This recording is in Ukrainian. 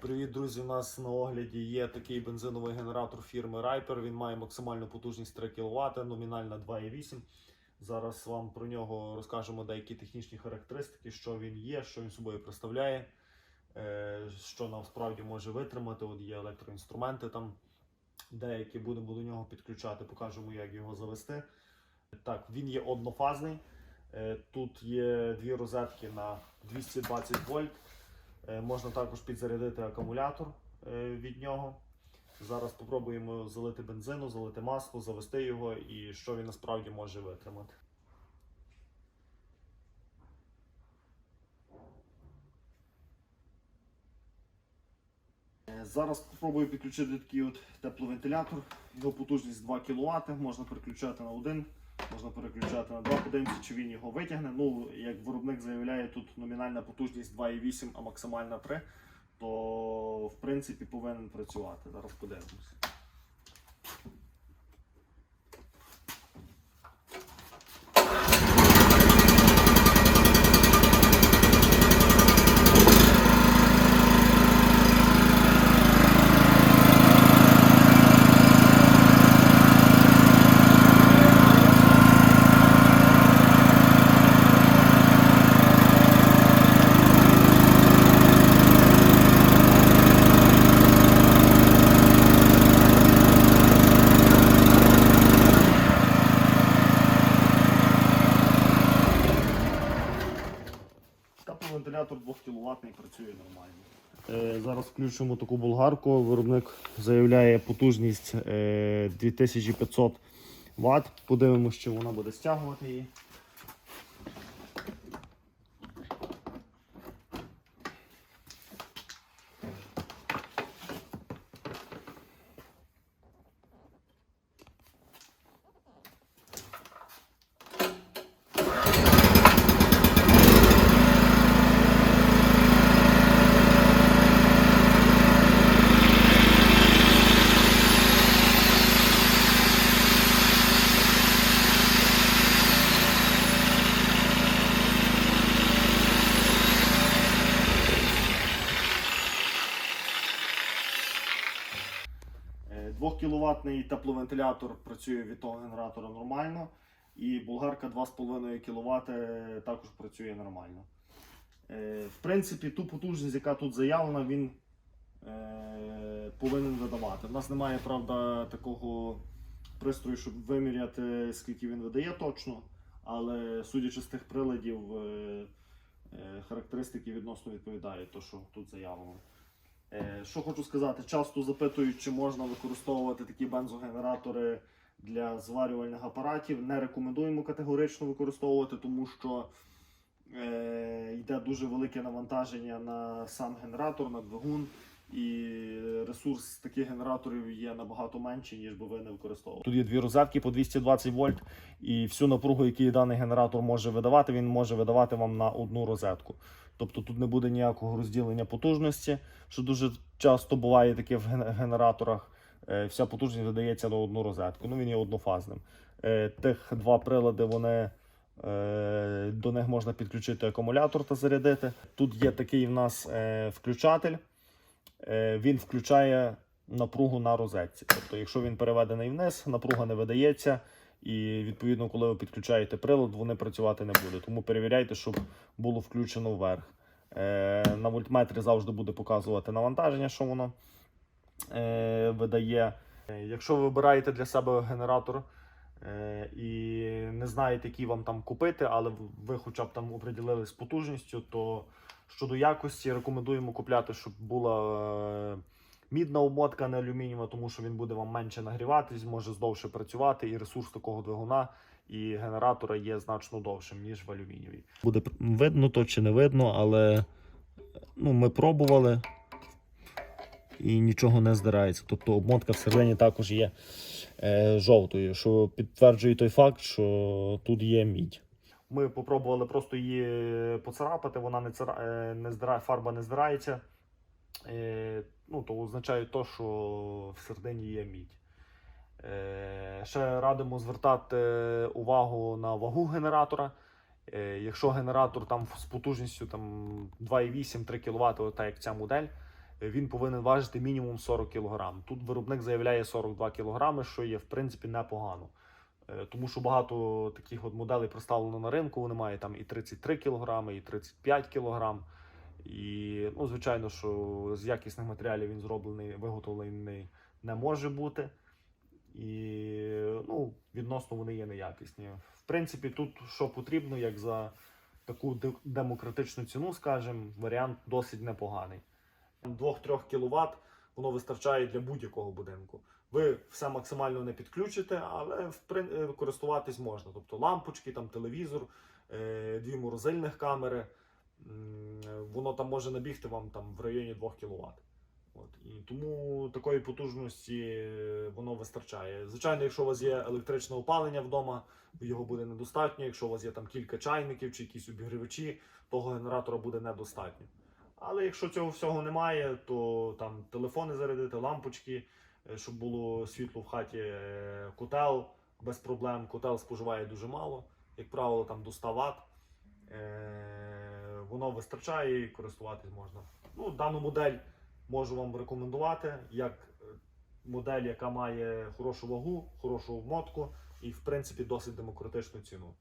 Привіт, друзі! У нас на огляді є такий бензиновий генератор фірми Riper. Він має максимальну потужність 3 кВт, номінальна 2,8. Зараз вам про нього розкажемо деякі технічні характеристики, що він є, що він собою представляє, е, що насправді може витримати. От є електроінструменти там, деякі будемо до нього підключати, покажемо, як його завести. Так, він є однофазний. Е, Тут є дві розетки на 220 вольт. Е, Можна також підзарядити акумулятор е, від нього. Зараз спробуємо залити бензину, залити масло, завести його і що він насправді може витримати. Е, Зараз спробую підключити такий от тепловентилятор. Його потужність 2 кВт, можна переключати на один, можна переключати на два. Подивимося, чи він його витягне. Ну, як виробник заявляє, тут номінальна потужність 2,8, а максимальна 3, то в принципі повинен працювати. Зараз подивимося. Тепловентилятор 2 кВт працює нормально. Е, зараз включимо таку болгарку. Виробник заявляє потужність е, 2500 Вт. Подивимося, чи вона буде стягувати її. Е, 2 тепловентилятор працює від того генератора нормально. І болгарка 2,5 кВт також працює нормально. Е, В принципі, ту потужність, яка тут заявлена, він е, повинен видавати. У нас немає, правда, такого пристрою, щоб виміряти, скільки він видає точно. Але судячи з тих приладів, е, характеристики відносно відповідають то, що тут заявлено. Е, Що хочу сказати, часто запитують, чи можна використовувати такі бензогенератори для зварювальних апаратів. Не рекомендуємо категорично використовувати, тому що е, йде дуже велике навантаження на сам генератор, на двигун, і ресурс таких генераторів є набагато менший, ніж би ви не використовували. Тут є дві розетки по 220 вольт, і всю напругу, яку даний генератор може видавати, він може видавати вам на одну розетку. Тобто тут не буде ніякого розділення потужності, що дуже часто буває таке в генераторах. Е, Вся потужність видається на одну розетку. Ну він є однофазним. Е, Тих два прилади вони. е, До них можна підключити акумулятор та зарядити. Тут є такий в нас включатель. Е, Він включає напругу на розетці. Тобто, якщо він переведений вниз, напруга не видається. І відповідно, коли ви підключаєте прилад, вони працювати не будуть. Тому перевіряйте, щоб було включено вверх. Е, на вольтметрі завжди буде показувати навантаження, що воно е, видає. Якщо ви вибираєте для себе генератор і не знаєте, який вам там купити, але ви хоча б там оприділили з потужністю, то щодо якості рекомендуємо купляти, щоб була е, мідна обмотка, не алюмінієва, тому що він буде вам менше нагріватись, може здовше працювати, і ресурс такого двигуна і генератора є значно довшим, ніж в алюмінієвій. Буде видно то чи не видно, але ну, ми пробували і нічого не здирається. Тобто обмотка всередині також є е, жовтою, що підтверджує той факт, що тут є мідь. Ми попробували просто її поцарапати, вона не, цара... е, не здирає, фарба не здирається. Е, ну, то означає то, що всередині є мідь. Е, ще радимо звертати увагу на вагу генератора. Е, якщо генератор там з потужністю там 2,8-3 кВт, так як ця модель, е, він повинен важити мінімум 40 кг. Тут виробник заявляє 42 кг, що є в принципі непогано. Е, Тому що багато таких от моделей представлено на ринку, вони мають там і 33 кг, і 35 кг. І, ну, звичайно, що з якісних матеріалів він зроблений, виготовлений не може бути. І ну, відносно вони є неякісні. В принципі, тут що потрібно, як за таку демократичну ціну, скажімо, варіант досить непоганий. 2-3 кВт воно вистачає для будь-якого будинку. Ви все максимально не підключите, але в е, користуватись можна. Тобто лампочки, там телевізор, е, дві морозильних камери. Воно там може набігти вам там в районі 2 кВт. От. І тому такої потужності е, воно вистачає. Звичайно, якщо у вас є електричне опалення вдома, його буде недостатньо. Якщо у вас є там кілька чайників чи якісь обігрівачі, того генератора буде недостатньо. Але якщо цього всього немає, то там телефони зарядити, лампочки, е, щоб було світло в хаті, е, котел без проблем. Котел споживає дуже мало, як правило, там до 100 Вт. Е, Воно вистачає і користуватись можна. Ну, дану модель можу вам рекомендувати як модель, яка має хорошу вагу, хорошу обмотку і, в принципі, досить демократичну ціну.